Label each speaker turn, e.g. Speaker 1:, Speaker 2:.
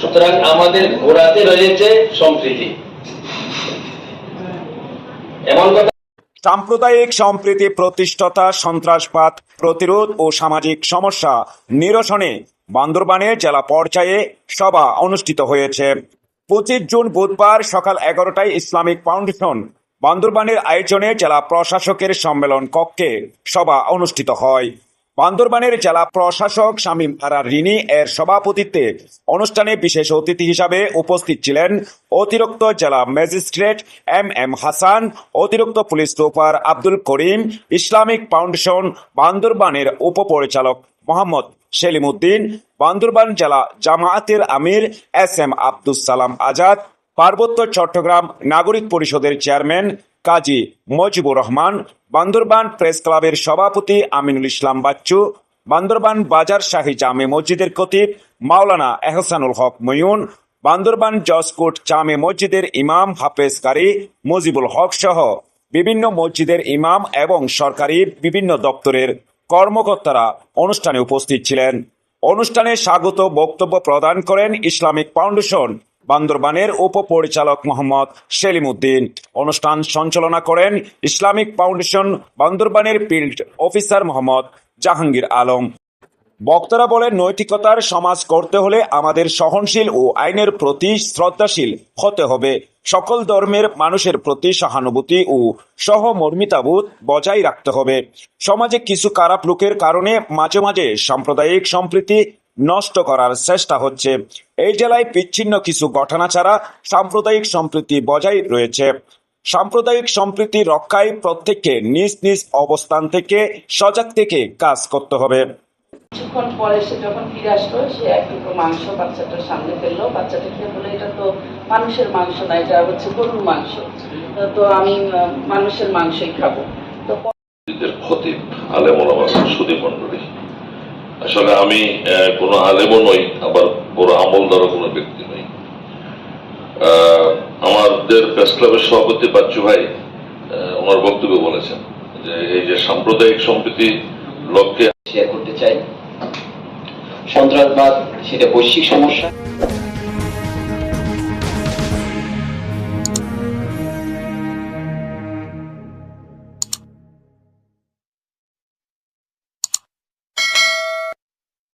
Speaker 1: সুতরাং আমাদের ঘোরাতে রয়েছে সম্প্রীতি এমন কথা
Speaker 2: সাম্প্রদায়িক সম্প্রীতি প্রতিষ্ঠাতা সন্ত্রাসবাদ প্রতিরোধ ও সামাজিক সমস্যা নিরসনে বান্দরবানের জেলা পর্যায়ে সভা অনুষ্ঠিত হয়েছে পঁচিশ জুন বুধবার সকাল এগারোটায় ইসলামিক ফাউন্ডেশন বান্দরবানের আয়োজনে জেলা প্রশাসকের সম্মেলন কক্ষে সভা অনুষ্ঠিত হয় বান্দরবানের জেলা প্রশাসক শামীম আরা রিনি এর সভাপতিত্বে অনুষ্ঠানে বিশেষ অতিথি হিসাবে উপস্থিত ছিলেন অতিরিক্ত জেলা ম্যাজিস্ট্রেট এম এম হাসান অতিরিক্ত police super Abdul Karim Islamic foundation বান্দরবানের উপপরিচালক মোহাম্মদ সেলিম উদ্দিন বান্দরবান জেলা জামায়াতের আমির এস এম আব্দুল সালাম আজাদ পার্বত্য চট্টগ্রাম নাগরিক পরিষদের চেয়ারম্যান কাজী মজিবুর রহমান বান্দরবান প্রেস ক্লাবের সভাপতি আমিনুল ইসলাম বাচ্চু বান্দরবান বাজার শাহী জামে মসজিদের কতিব মাওলানা এহসানুল হক ময়ুন বান্দরবান জসকোট জামে মসজিদের ইমাম হাফেজ কারি মজিবুল হক সহ বিভিন্ন মসজিদের ইমাম এবং সরকারি বিভিন্ন দপ্তরের কর্মকর্তারা অনুষ্ঠানে উপস্থিত ছিলেন অনুষ্ঠানে স্বাগত বক্তব্য প্রদান করেন ইসলামিক ফাউন্ডেশন বান্দরবানের উপপরিচালক মোহাম্মদ সেলিম উদ্দিন অনুষ্ঠান সঞ্চালনা করেন ইসলামিক ফাউন্ডেশন বান্দরবানের ফিল্ড অফিসার মোহাম্মদ জাহাঙ্গীর আলম বক্তারা বলেন নৈতিকতার সমাজ করতে হলে আমাদের সহনশীল ও আইনের প্রতি শ্রদ্ধাশীল হতে হবে সকল ধর্মের মানুষের প্রতি সহানুভূতি ও সহমর্মিতাবোধ বজায় রাখতে হবে সমাজে কিছু খারাপ লোকের কারণে মাঝে মাঝে সাম্প্রদায়িক সম্প্রীতি নষ্ট করার চেষ্টা হচ্ছে এই জেলায় বিচ্ছিন্ন কিছু ঘটনা ছাড়া সাম্প্রদায়িক সম্প্রীতি বজায় রয়েছে সাম্প্রদায়িক সম্প্রীতি রক্ষায় প্রত্যেককে নিজ নিজ অবস্থান থেকে সজাগ থেকে কাজ করতে হবে
Speaker 3: কিছুক্ষণ পরে সে যখন ফিরে আসলো সে এক টুকরো মাংস বাচ্চাটার সামনে ফেললো বাচ্চাটা খেয়ে বলে এটা তো মানুষের মাংস না এটা হচ্ছে গরুর মাংস তো আমি মানুষের মাংসই খাবো তো
Speaker 4: খতিব আলেমন সুদী মন্ডলী আসলে আমি কোনো আলেমও নই আবার বড় আমলদারও কোনো ব্যক্তি নই আমাদের প্রেস ক্লাবের সভাপতি বাচ্চু ভাই ওনার বক্তব্য বলেছেন যে এই যে সাম্প্রদায়িক সম্প্রীতি লক্ষ্যে
Speaker 5: শেয়ার করতে চাই সন্ত্রাসবাদ সেটা বৈশ্বিক সমস্যা